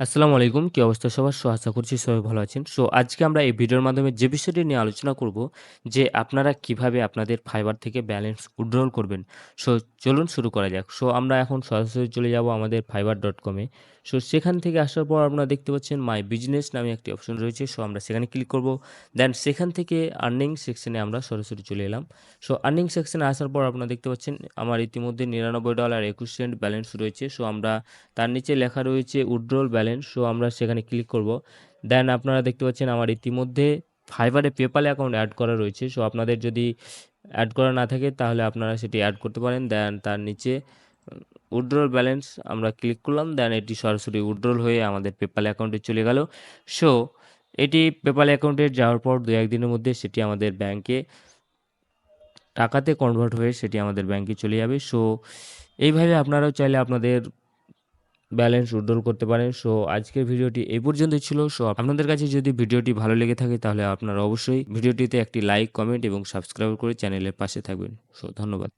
আসসালামু আলাইকুম, কি অবস্থা সবার? সো আশা করছি সবাই ভালো আছেন। সো আজকে আমরা এই ভিডিওর মাধ্যমে যে বিষয়টি নিয়ে আলোচনা করব, যে আপনারা কীভাবে আপনাদের ফাইবার থেকে ব্যালেন্স উইথড্রল করবেন। সো চলুন শুরু করা যাক। সো আমরা এখন সরাসরি চলে যাব আমাদের ফাইবার ডট কমে সো সেখান থেকে আসার পর আপনারা দেখতে পাচ্ছেন মাই বিজনেস নামে একটি অপশন রয়েছে। সো আমরা সেখানে ক্লিক করব। দেন সেখান থেকে আর্নিং সেকশনে আমরা সরাসরি চলে এলাম। সো আর্নিং সেকশনে আসার পর আপনারা দেখতে পাচ্ছেন আমার ইতিমধ্যে নিরানব্বই ডলার একুশ সেন্ট ব্যালেন্স রয়েছে। সো আমরা তার নিচে লেখা রয়েছে উইথড্রল ব্যালেন্স সো আমরা সেখানে ক্লিক করব। দেন আপনারা দেখতে পাচ্ছেন আমার ইতিমধ্যে ফাইবারে পেপাল অ্যাকাউন্ট অ্যাড করা রয়েছে সো আপনাদের যদি অ্যাড করা না থাকে তাহলে আপনারা সেটি অ্যাড করতে পারেন। দেন তার নিচে উইথড্রল ব্যালেন্স আমরা ক্লিক করলাম দেন এটি সরাসরি উইথড্রল হয়ে আমাদের পেপাল অ্যাকাউন্টে চলে গেল। সো এটি পেপাল অ্যাকাউন্টে যাওয়ার পর দু একদিনের মধ্যে সেটি আমাদের ব্যাংকে টাকাতে কনভার্ট হয়ে সেটি আমাদের ব্যাংকে চলে যাবে। সো এইভাবে আপনারাও চাইলে আপনাদের ব্যালেন্স উইথড্রল করতে পারেন সো আজকের ভিডিওটি এই পর্যন্তই ছিল। সো আপনাদের কাছে যদি ভিডিওটি ভালো লেগে থাকে, তাহলে আপনারা অবশ্যই ভিডিওটিতে একটি লাইক কমেন্ট এবং সাবস্ক্রাইব করে চ্যানেলের পাশে থাকবেন। সো ধন্যবাদ।